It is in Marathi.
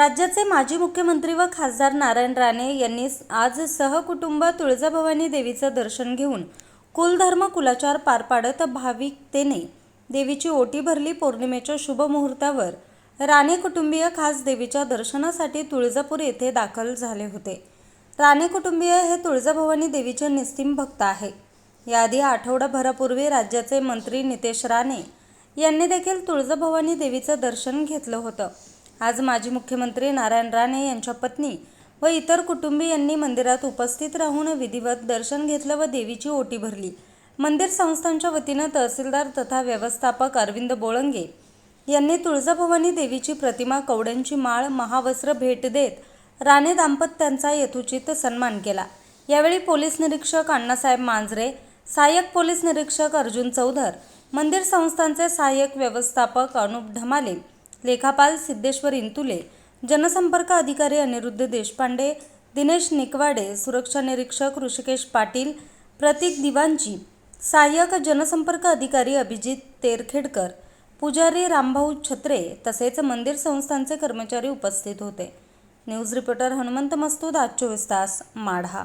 राज्याचे माजी मुख्यमंत्री व खासदार नारायण राणे यांनी आज सहकुटुंब तुळजाभवानी देवीचं दर्शन घेऊन कुलधर्म कुलाचार पार पाडत भाविकतेने देवीची ओटी भरली पौर्णिमेच्या शुभमुहूर्तावर राणे कुटुंबीय खास देवीच्या दर्शनासाठी तुळजापूर येथे दाखल झाले होते. राणे कुटुंबीय हे तुळजाभवानी देवीचे निस्तीम भक्त आहे. याआधी आठवडाभरापूर्वी राज्याचे मंत्री नितेश राणे यांनी देखील तुळजाभवानी देवीचं दर्शन घेतलं होतं. आज माजी मुख्यमंत्री नारायण राणे यांच्या पत्नी व इतर कुटुंबीयांनी मंदिरात उपस्थित राहून विधिवत दर्शन घेतलं व देवीची ओटी भरली. मंदिर संस्थांच्या वतीनं तहसीलदार तथा व्यवस्थापक अरविंद बोळंगे यांनी तुळजाभवानी देवीची प्रतिमा कवड्यांची माळ महावस्त्र भेट देत राणे दाम्पत्यांचा यथोचित सन्मान केला. यावेळी पोलीस निरीक्षक अण्णासाहेब मांजरे सहाय्यक पोलीस निरीक्षक अर्जुन चौधर मंदिर संस्थांचे सहाय्यक व्यवस्थापक अनुप ढमाले लेखापाल सिद्धेश्वर इंतुले जनसंपर्क अधिकारी अनिरुद्ध देशपांडे दिनेश निकवाडे सुरक्षा निरीक्षक ऋषिकेश पाटील प्रतीक दिवांची सहाय्यक जनसंपर्क अधिकारी अभिजित तेरखेडकर पुजारी रामभाऊ छत्रे तसेच मंदिर संस्थांचे कर्मचारी उपस्थित होते. न्यूज रिपोर्टर हनुमंत मस्तूद आज चोवीस तास माढा.